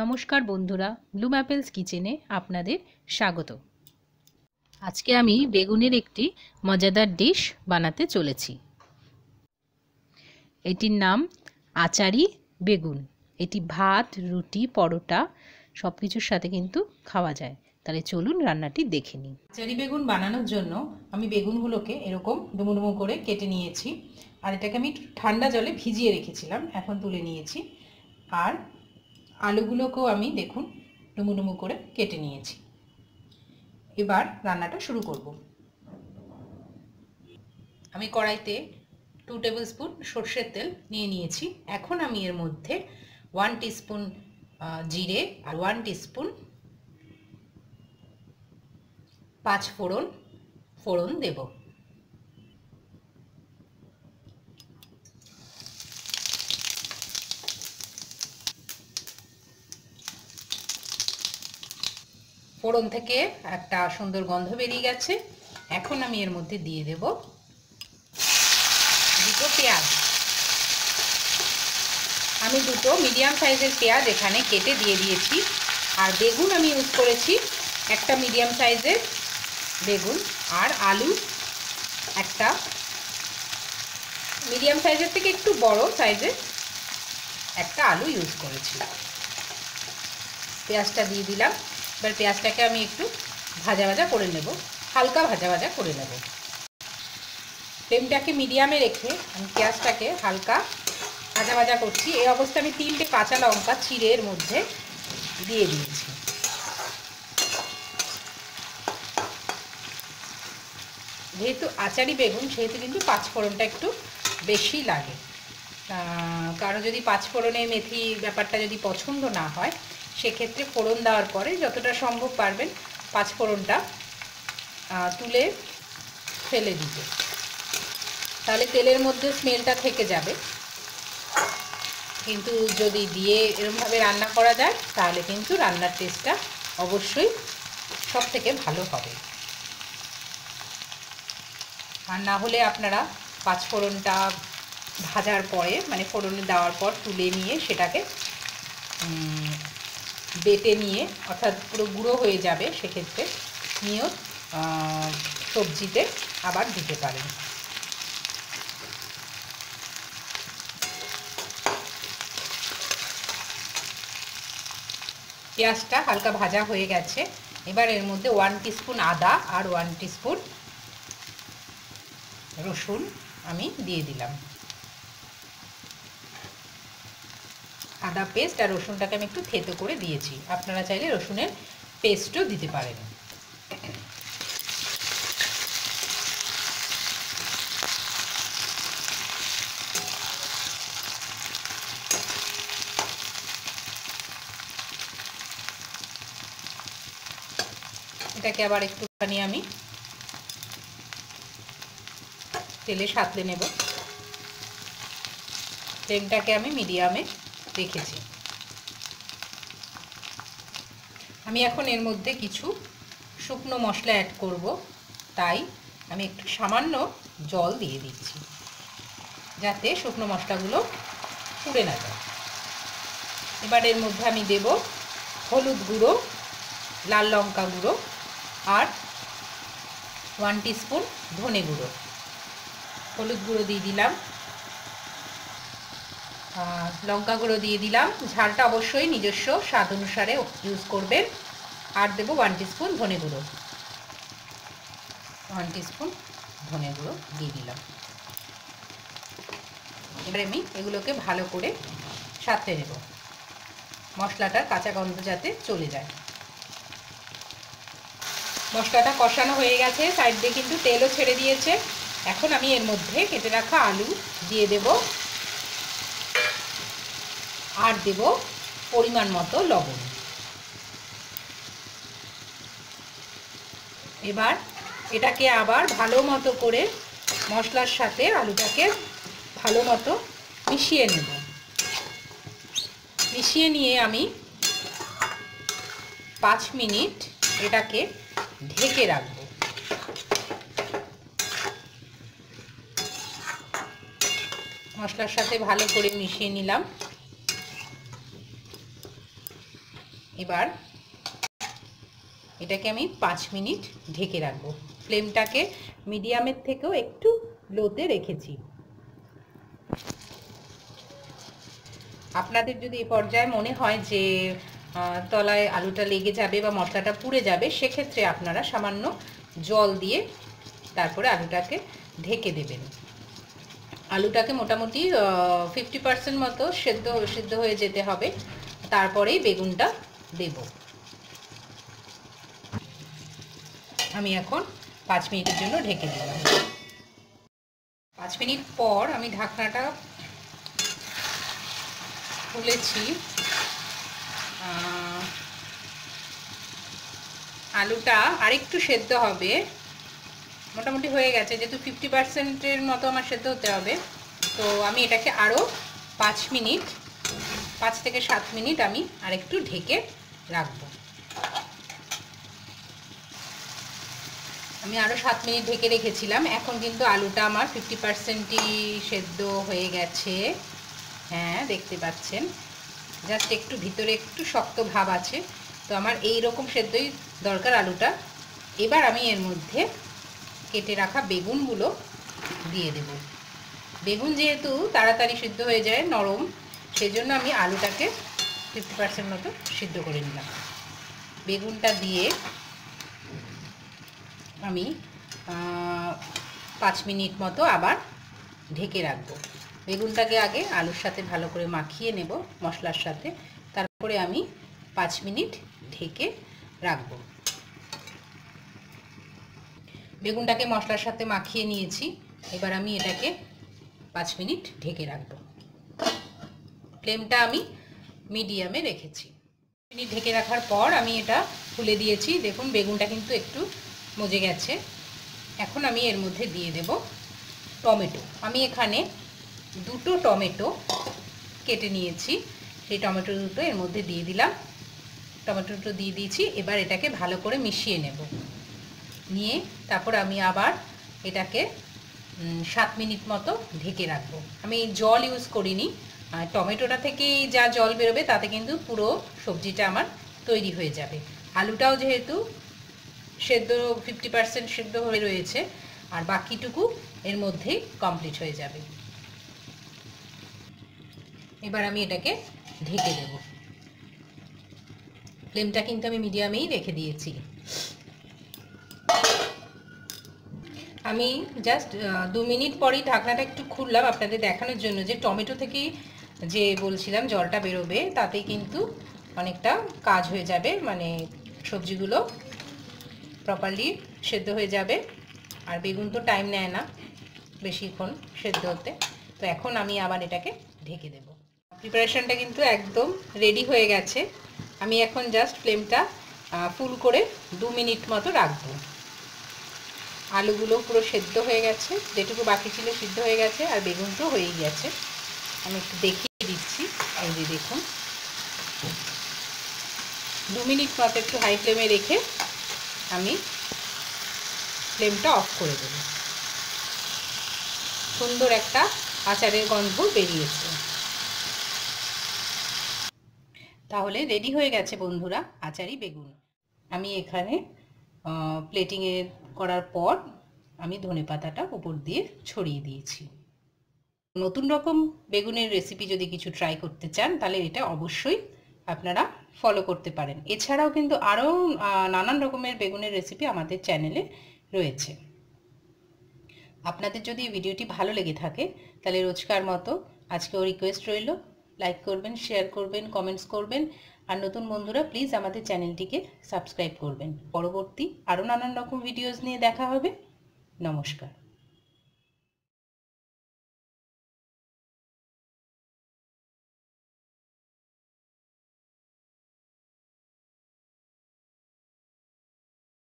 নমস্কার বন্ধুরা Bloom apples কিচেনে আপনাদের স্বাগত। আজকে আমি বেগুনের একটি মজাদার ডিশ বানাতে চলেছি। এটির নাম আচারি বেগুন। এটি ভাত, রুটি, পরোটা সব কিছুর সাথে কিন্তু খাওয়া যায়। তাহলে চলুন রান্নাটি দেখে নিই। আচারি বেগুন বানানোর জন্য আমি বেগুনগুলোকে এরকম ডুমো ডুমো করে কেটে নিয়েছি। আর এটাকে আমি ঠান্ডা জলে ভিজিয়ে রেখেছিলাম, এখন তুলে নিয়েছি। আর আলুগুলোকেও আমি দেখুন ডুমু ডুমু করে কেটে নিয়েছি। এবার রান্নাটা শুরু করব। আমি কড়াইতে টু টেবিল স্পুন সর্ষের তেল নিয়ে নিয়েছি। এখন আমি এর মধ্যে ওয়ান টিস্পুন জিরে আর ওয়ান টিস্পুন পাঁচ ফোড়ন ফোড়ন দেব। ফোড়ন থেকে একটা সুন্দর গন্ধ বেরিয়ে গেছে। এখন আমি এর মধ্যে দিয়ে দেব দুটো পেঁয়াজ। আমি দুটো মিডিয়াম সাইজের পেঁয়াজ এখানে কেটে দিয়ে দিয়েছি। আর বেগুন আমি ইউজ করেছি একটা মিডিয়াম সাইজের বেগুন আর আলু একটা। মিডিয়াম সাইজের থেকে একটু বড় সাইজের একটা আলু ইউজ করেছি। পেঁয়াজটা দিয়ে দিলাম। এবার পেঁয়াজটাকে আমি একটু ভাজা ভাজা করে নেব, হালকা ভাজা ভাজা করে নেব। ফ্লেমটাকে মিডিয়ামে রেখে আমি পেঁয়াজটাকে হালকা ভাজা ভাজা করছি। এই অবস্থায় আমি তিনটে কাঁচা লঙ্কা চিড়ে এর মধ্যে দিয়ে দিয়েছি। যেহেতু আচারি বেগুন, সেহেতু কিন্তু পাঁচফোড়নটা একটু বেশি লাগে। কারও যদি পাঁচফোড়নে মেথি ব্যাপারটা যদি পছন্দ না হয় সেক্ষেত্রে ফোড়ন দেওয়ার পরে যতটা সম্ভব পারবেন পাঁচফোড়নটা তুলে ফেলে দিতে। তাহলে তেলের মধ্যে স্মেলটা থেকে যাবে। কিন্তু যদি দিয়ে এরমভাবে রান্না করা যায়, তাহলে কিন্তু রান্নার টেস্টটা অবশ্যই সব থেকে ভালো হবে। আর না হলে আপনারা পাঁচফোড়নটা ভাজার পরে মানে ফোড়নে দেওয়ার পর তুলে নিয়ে সেটাকে বেটে নিয়ে, অর্থাৎ পুরো গুঁড়ো হয়ে যাবে সেক্ষেত্রে নিয়েও সবজিতে আবার দিতে পারেন। পেঁয়াজটা হালকা ভাজা হয়ে গেছে। এবার এর মধ্যে ওয়ান টিস্পুন আদা আর ওয়ান টিস্পুন রসুন আমি দিয়ে দিলাম। আদা পেস্ট আর রসুনটাকে আমি একটু থেতো করে দিয়েছি। আপনারা চাইলে রসুনের পেস্টও দিতে পারেন। এটাকে আবার একটুখানি আমি তেলে সাঁতলে নেব। ফ্লেমটাকে আমি মিডিয়ামে রেখেছি। আমি এখন এর মধ্যে কিছু শুকনো মশলা অ্যাড করব, তাই আমি একটু সামান্য জল দিয়ে দিচ্ছি, যাতে শুকনো মশলাগুলো পুড়ে না যায়। এবার এর মধ্যে আমি দেব হলুদ গুঁড়ো, লাল লঙ্কা গুঁড়ো আর ওয়ান টিস্পুন ধনে গুঁড়ো। হলুদ গুঁড়ো দিয়ে দিলাম লঙ্কা গুঁড়ো দিয়ে দিলাম। ঝালটা অবশ্যই নিজস্ব স্বাদ অনুসারে ইউজ করবেন। আর দেবো ওয়ান টিস্পুন ধনে গুঁড়ো। ওয়ান টিস্পুন ধনে গুঁড়ো দিয়ে দিলাম। এবার আমি এগুলোকে ভালো করে সাথে নেব। মশলাটার কাঁচা গন্ধ যাতে চলে যায়। মশলাটা কষানো হয়ে গেছে সাইড দিয়ে কিন্তু তেলও ছেড়ে দিয়েছে। এখন আমি এর মধ্যে কেটে রাখা আলু দিয়ে দেব। আর দেব পরিমাণ মতো লবণ। এবার এটাকে আবার ভালো মতো করে মশলার সাথে আলুটাকে ভালো মতো মিশিয়ে নেব। মিশিয়ে নিয়ে আমি পাঁচ মিনিট এটাকে ঢেকে রাখব। মশলার সাথে ভালো করে মিশিয়ে নিলাম। এবার এটাকে আমি পাঁচ মিনিট ঢেকে রাখব। ফ্লেমটাকে মিডিয়ামের থেকেও একটু লোতে রেখেছি। আপনাদের যদি এ পর্যায়ে মনে হয় যে তলায় আলুটা লেগে যাবে বা মশলাটা পুড়ে যাবে, সেক্ষেত্রে আপনারা সামান্য জল দিয়ে তারপরে আলুটাকে ঢেকে দেবেন। আলুটাকে মোটামুটি ফিফটি পার্সেন্ট মতো সেদ্ধ সেদ্ধ হয়ে যেতে হবে। তারপরেই বেগুনটা দেব। আমি এখন পাঁচ মিনিটের জন্য ঢেকে দিলাম। পাঁচ মিনিট পর আমি ঢাকনাটা খুলেছি। আলুটা আরেকটু সেদ্ধ হবে। মোটামুটি হয়ে গেছে, যেহেতু ফিফটি পার্সেন্টের মতো আমার সেদ্ধ হতে হবে। তো আমি এটাকে আরও পাঁচ মিনিট পাঁচ থেকে সাত মিনিট আমি আরেকটু ঢেকে রাখব। আমি আরও সাত মিনিট ঢেকে রেখেছিলাম। এখন কিন্তু আলুটা আমার ফিফটি পার্সেন্টই সেদ্ধ হয়ে গেছে। হ্যাঁ দেখতে পাচ্ছেন। জাস্ট একটু ভিতরে একটু শক্ত ভাব আছে। তো আমার এই রকম সেদ্ধই দরকার আলুটা। এবার আমি এর মধ্যে কেটে রাখা বেগুনগুলো দিয়ে দেব। বেগুন যেহেতু তাড়াতাড়ি সিদ্ধ হয়ে যায়, নরম। সেজন্য আমি আলুটাকে ফিফটি পার্সেন্ট মতো সিদ্ধ করে নিলাম। বেগুনটা দিয়ে আমি পাঁচ মিনিট মতো আবার ঢেকে রাখব। বেগুনটাকে আগে আলুর সাথে ভালো করে মাখিয়ে নেব মশলার সাথে। তারপরে আমি পাঁচ মিনিট ঢেকে রাখব। বেগুনটাকে মশলার সাথে মাখিয়ে নিয়েছি। এবার আমি এটাকে পাঁচ মিনিট ঢেকে রাখব। ফ্লেমটা আমি মিডিয়ামে রেখেছি। মিনিট ঢেকে রাখার পর আমি এটা খুলে দিয়েছি। দেখুন, বেগুনটা কিন্তু একটু মজে গেছে। এখন আমি এর মধ্যে দিয়ে দেব টমেটো। আমি এখানে দুটো টমেটো কেটে নিয়েছি। সেই টমেটো দুটো এর মধ্যে দিয়ে দিলাম। টমেটো দুটো দিয়ে দিয়েছি। এবার এটাকে ভালো করে মিশিয়ে নেব। নিয়ে তারপর আমি আবার এটাকে সাত মিনিট মতো ঢেকে রাখব। আমি জল ইউজ করিনি। আর টমেটোটা থেকে যা জল বেরোবে তাতে কিন্তু পুরো সবজিটা আমার তৈরি হয়ে যাবে। আলুটাও যেহেতু সেদ্ধ ফিফটি পার্সেন্ট সেদ্ধ হয়ে রয়েছে, আর বাকিটুকু এর মধ্যেই কমপ্লিট হয়ে যাবে। এবার আমি এটাকে ঢেকে দেব। ফ্লেমটা কিন্তু আমি মিডিয়ামেই রেখে দিয়েছি। আমি জাস্ট দু মিনিট পরেই ঢাকনাটা একটু খুললাম আপনাদের দেখানোর জন্য যে টমেটো থেকেই যে বলছিলাম জলটা বেরোবে, তাতেই কিন্তু অনেকটা কাজ হয়ে যাবে মানে সবজিগুলো প্রপারলি সেদ্ধ হয়ে যাবে। আর বেগুন তো টাইম নেয় না বেশিক্ষণ সেদ্ধ হতে। তো এখন আমি আবার এটাকে ঢেকে দেব। প্রিপারেশনটা কিন্তু একদম রেডি হয়ে গেছে। আমি এখন জাস্ট ফ্লেমটা ফুল করে দু মিনিট মতো রাখব। আলুগুলো পুরো সেদ্ধ হয়ে গেছে, যেটুকু বাকি ছিল সিদ্ধ হয়ে গেছে, আর বেগুন তো হয়েই গেছে। আমি একটু দেখিয়ে দিচ্ছি। এই যে দেখুন। দু মিনিট মতো একটু হাই ফ্লেমে রেখে আমি ফ্লেমটা অফ করে দেব। সুন্দর একটা আচারের গন্ধ বেরিয়েছে। তাহলে রেডি হয়ে গেছে বন্ধুরা, আচারি বেগুন। আমি এখানে প্লেটিংয়ের করার পর আমি ধনে পাতাটা উপর দিয়ে ছড়িয়ে দিয়েছি। নতুন রকম বেগুনের রেসিপি যদি কিছু ট্রাই করতে চান, তাহলে এটা অবশ্যই আপনারা ফলো করতে পারেন। এছাড়াও কিন্তু আরও নানান রকমের বেগুনের রেসিপি আমাদের চ্যানেলে রয়েছে। আপনাদের যদি ভিডিওটি ভালো লেগে থাকে, তাহলে রোজকার মতো আজকেও রিকোয়েস্ট রইল। লাইক করবেন শেয়ার করবেন কমেন্টস করবেন। আর নতুন বন্ধুরা প্লিজ আমাদের চ্যানেলটিকে সাবস্ক্রাইব করবেন। পরবর্তী আরও নানান রকম ভিডিওস নিয়ে দেখা হবে। নমস্কার।